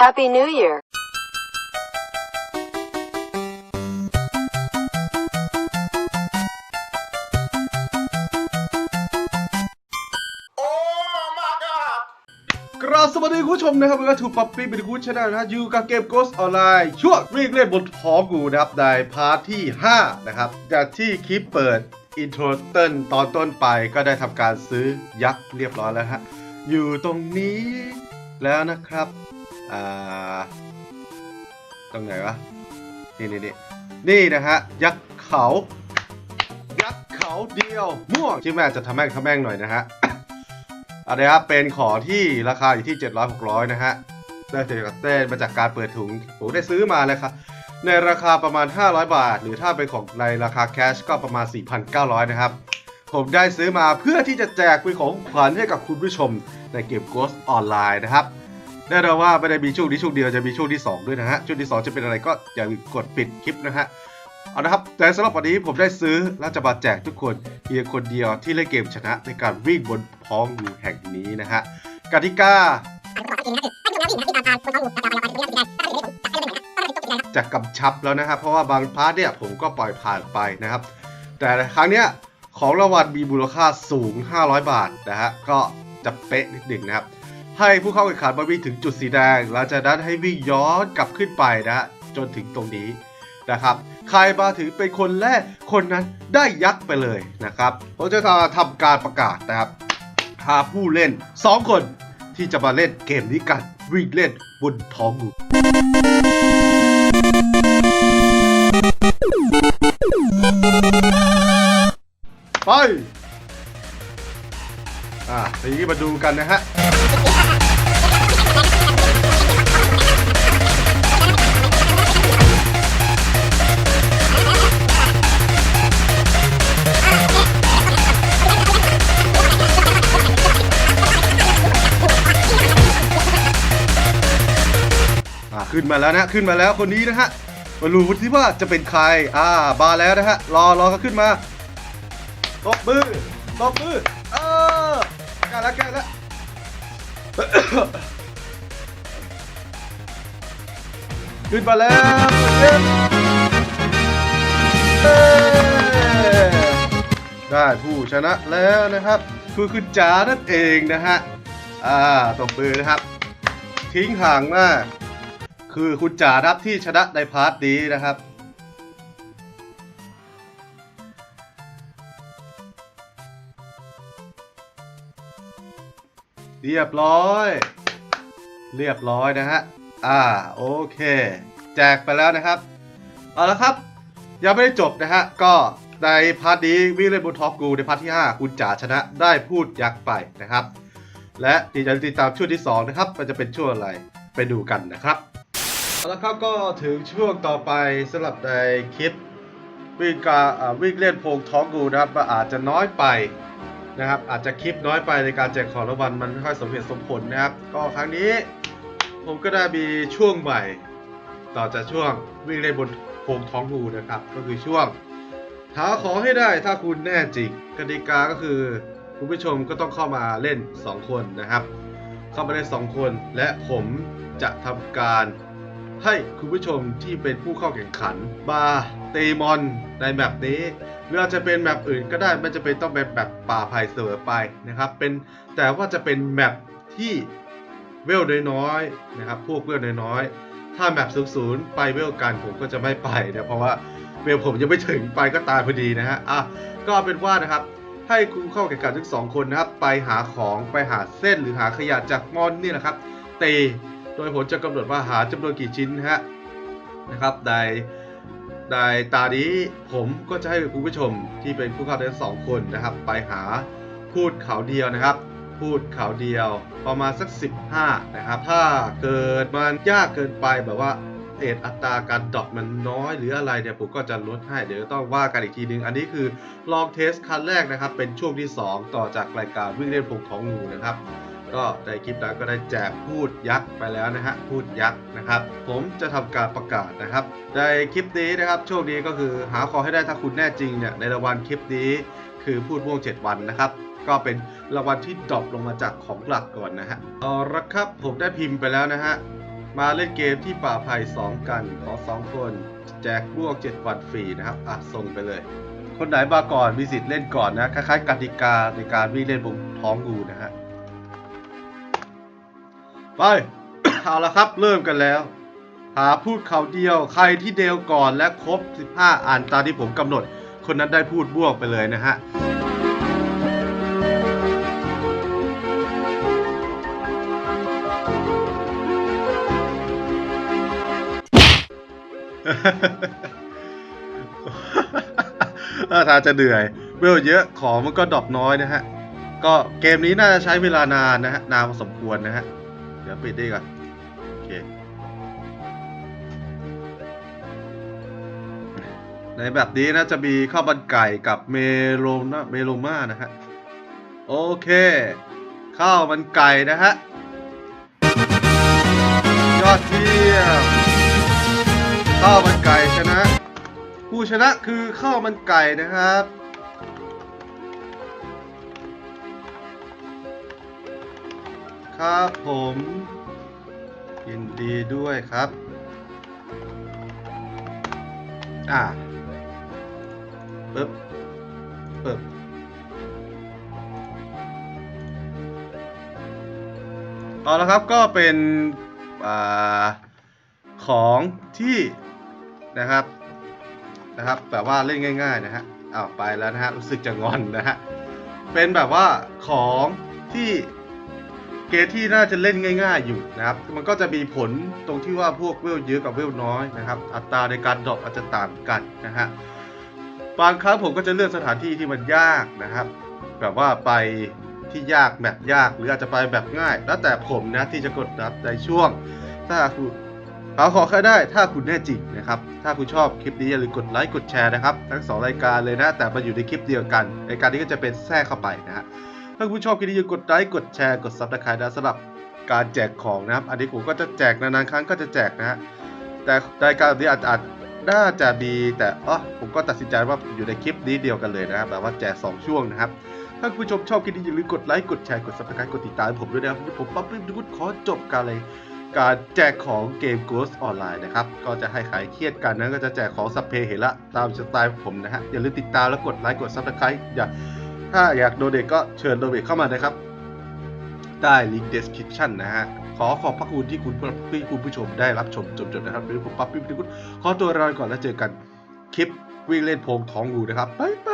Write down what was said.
Happy New Year. กราบสวัสดีคุณผู้ชมนะครับแล้วก็ถูกปั๊บปี้เป็นคุณชนะนะฮะอยู่กับเกม Ghost Online ช่วงวิ่งเล่นบนท้องกูนะครับในพาร์ทที่ 5 นะครับ จากที่คลิปเปิดอินโทรเต้นตอนต้นไปก็ได้ทำการซื้อยักษ์เรียบร้อยแล้วฮะ อยู่ตรงนี้แล้วนะครับ อ่าตรงไหนวะ นี่นี่นี่นี่นะฮะ ยักษ์เขา ยักษ์เขาเดียวม่วงที่แม่จะทำแม่งทำแม่งหน่อยนะฮะอันนี้ครับเป็นขอที่ราคาอยู่ที่ 700 600 นะฮะได้เจอกับเต้นมาจากการเปิดถุงผมได้ซื้อมาเลยครับในราคาประมาณ 500 บาท หรือถ้าเป็นของในราคาแคชก็ประมาณ 4,900 นะครับ ผมได้ซื้อมาเพื่อที่จะแจกเป็นของขวัญให้กับคุณผู้ชมในเกม Ghost Online นะครับ แน่นอนว่าไม่ได้มีช่วงนี้ช่วงเดียวจะมีช่วงที่ 2 ด้วยนะฮะ ช่วงที่ 2 จะเป็นอะไรก็อย่าลืมกดปิดคลิปนะฮะ เอาละครับ แต่สำหรับวันนี้ผมได้ซื้อและจะมาแจกทุกคนเพียงคนเดียวที่เล่นเกมชนะในการวิ่งบนพ้องงูแห่งนี้นะฮะกติกาจะกำชับแล้วนะครับเพราะว่าบางพาร์ทเนี่ยผมก็ปล่อยผ่านไปนะครับ แต่ครั้งเนี้ยของรางวัลมีมูลค่าสูง 500 บาทนะฮะก็จะเป๊ะนิดหนึ่งนะครับ ให้ผู้เข้าแข่งขันมาวิ่งถึงจุดสีแดง หลังจากนั้นให้วิ่งย้อนกลับขึ้นไปนะฮะจนถึงตรงนี้นะครับ ใครมาถึงเป็นคนแรกคนนั้นได้ยักษ์ไปเลยนะครับผมจะทำการประกาศนะครับหาผู้เล่น 2 คนที่จะมาเล่นเกมนี้กันวิ่งเล่นบนท้องงูไป อ่าทีนี้มาดูกันนะฮะอ่าขึ้นมาแล้วนะขึ้นมาแล้วคนนี้นะฮะมารู้ที่ว่าจะเป็นใคร อ่าบาแล้วนะฮะ รอรอเขาขึ้นมาตบมือตบมือเออ แกแล้วแกแล้วขึ้นมาแล้วเย้ได้ผู้ชนะแล้วนะครับ คือคุณจ๋านั่นเองนะฮะ อ่าตบมือนะครับ ทิ้งห่างมาก คือคุณจ๋าครับที่ชนะในพาร์ทนี้นะครับ เรียบร้อย เรียบร้อยนะฮะ อ่า โอเค แจกไปแล้วนะครับ เอาละครับ ยังไม่ได้จบนะฮะ ก็ในพาร์ทนี้วิ่งเล่นบนท็อปกูในพาร์ทที่ 5 คุณจ๋าชนะได้พูดยักษ์ไปนะครับ และที่จะติดตามช่วงที่ 2 นะครับ มันจะเป็นช่วงอะไรไปดูกันนะครับเอาละครับก็ถึงช่วงต่อไปสำหรับในคลิปวิ่งกาอ่าวิ่งเล่นโพงท้องกูนะครับอาจจะน้อยไป นะครับ อาจจะคลิปน้อยไปในการแจกของรางวัลมันไม่ค่อยสมเหตุสมผลนะครับ ก็ครั้งนี้ผมก็ได้มีช่วงใหม่ ต่อจากช่วงวิ่งเล่นบนโพงท้องกูนะครับ ก็คือช่วงหาของให้ได้ถ้าคุณแน่จริงกติกาก็คือ คุณผู้ชมก็ต้องเข้ามาเล่น 2 คนนะครับ เข้ามาเล่น2คนและผมจะทำการ ให้คุณผู้ชมที่เป็นผู้เข้าแข่งขันมาเตมอนในแมปนี้หรืออาจจะเป็นแมปอื่นก็ได้ไม่จะเป็นต้องเป็นแบบป่าไผ่เสมอไปนะครับ เป็นแต่ว่าจะเป็นแมปที่เวลน้อยๆนะครับ พวกเวลน้อยๆถ้าแมปสูงๆไปเวลกันผมก็จะไม่ไปนะเพราะว่าเวลผมยังไม่ถึงไปก็ตายพอดีนะฮะอะก็เป็นว่านะครับให้คุณเข้าแข่งขันทั้งสองคนนะครับ ไปหาของไปหาเส้นหรือหาขยะจากมอนนี่แหละครับ เต โดยผลจะกำหนดว่าหาจำนวนกี่ชิ้นนะฮะนะครับในในตานี้ผมก็จะให้คุณผู้ชมที่เป็นผู้เข้าทั้งสองคนนะครับ ไปหาพูดเขาเดียวนะครับ พูดเขาเดียวประมาณสัก 15 นะครับ ถ้าเกิดมันยากเกินไปแบบว่าเอทอัตราการดรอปมันน้อยหรืออะไรเนี่ยผมก็จะลดให้เดี๋ยวต้องว่ากันอีกทีนึง อันนี้คือลองเทสครั้งแรกนะครับ เป็นช่วงที่ 2 ต่อจากรายการวิ่งเล่นพงทองงูนะครับ ก็ในคลิปนั้นก็ได้แจกพูดยักษ์ไปแล้วนะฮะพูดยักษ์นะครับ ผมจะทำการประกาศนะครับ ในคลิปนี้นะครับโช่วงนี้ก็คือหาขอให้ได้ถ้าคุณแน่จริงเนี่ยในรางวัลคลิปนี้คือพูดม่วง 7 วันนะครับ ก็เป็นรางวัลที่ดรอปลงมาจากของหลักก่อนนะฮะเอาละครับผมได้พิมพ์ไปแล้วนะฮะมาเล่นเกมที่ป่าไผ่สองกันขอสองคน แจกบวกเจ็ดวันฟรีนะครับอะส่งไปเลย คนไหนมาก่อนมีสิทธิ์เล่นก่อนนะคล้ายๆกติกาในการวิ่งเล่นบนท้องงูนะฮะ ไป เอาละครับ เริ่มกันแล้ว หาพูดเขาเดียวใครที่เดวก่อนและครบ 15 อ่านตามที่ผมกำหนด คนนั้นได้พูดบวกไปเลยนะฮะถ้าจะเหนื่อยเวลเยอะของมันก็ดรอปน้อยนะฮะ ก็เกมนี้น่าจะใช้เวลานานนะฮะ นานพอสมควรนะฮะ เดี๋ยวปิดดีก่อนโอเค ในแบบนี้นะจะมีข้าวมันไก่กับเมโลนาเมโลมานะฮะ โอเค ข้าวมันไก่นะฮะ ยอดเยี่ยมข้าวมันไก่ชนะ ผู้ชนะคือข้าวมันไก่นะครับ ครับผมยินดีด้วยครับ อ่าปึ๊บปึ๊บเอาละครับก็เป็นอ่าของที่นะครับนะครับแบบว่าเล่นง่าย ๆ นะฮะอ้าวไปแล้วนะฮะรู้สึกจะงอนนะฮะเป็นแบบว่าของ กมที่น่าจะเล่นง่าย ๆ อยู่นะครับ มันก็จะมีผลตรงที่ว่าพวกเวลเยอะกับเวลน้อยนะครับ อัตราในการดรอปอาจจะต่างกันนะฮะ บางครั้งผมก็จะเลือกสถานที่ที่มันยากนะครับ แบบว่าไปที่ยากแบบยากหรืออาจจะไปแบบง่าย แล้วแต่ผมนะที่จะกดรับในช่วง ถ้าคุณเอาขอแค่ได้ถ้าคุณแน่จริงนะครับ ถ้าคุณชอบคลิปนี้อย่าลืมกดไลค์กดแชร์นะครับ ทั้งสองรายการเลยนะ แต่มาอยู่ในคลิปเดียวกันรายการนี้ก็จะเป็นแทรกเข้าไปนะฮะ ถ้าคุณชอบคลิปนี้อย่าลืมกดไลค์กดแชร์กดซับสไครต์นะสำหรับการแจกของนะครับ อันนี้ผมก็จะแจกนานๆครั้งก็จะแจกนะฮะแต่รายการแบบนี้อาจอาจน่าจะมีแต่อ๋อผมก็ตัดสินใจว่าอยู่ในคลิปนี้เดียวกันเลยนะครับแบบว่าแจกสองช่วงนะครับ ถ้าคุณผู้ชมชอบคลิปนี้อย่าลืมกดไลค์กดแชร์กด subscribe กดติดตามผมด้วยนะครับผมปั๊บปิ๊บดุดขอจบการเลยการแจกของเกม Ghost Online นะครับ ก็จะให้ขายเครียดกันนะก็จะแจกของสัพเพเหระตามสไตล์ผมนะฮะอย่าลืมติดตามแล้วกดไลค์กด subscribe อย่า ถ้าอยากโดเด็กก็เชิญโดเด็กเข้ามานะครับได้ลิงก์ description นะฮะ ขอขอบพระคุณที่คุณพี่คุณผู้ชมได้รับชมจนจบนะครับวันนี้ผมปั๊บปิ๊บดุดขอตัวลาไปก่อนแล้วเจอกันคลิปวิ่งเล่นโพงท้องงูนะครับ บ๊ายบาย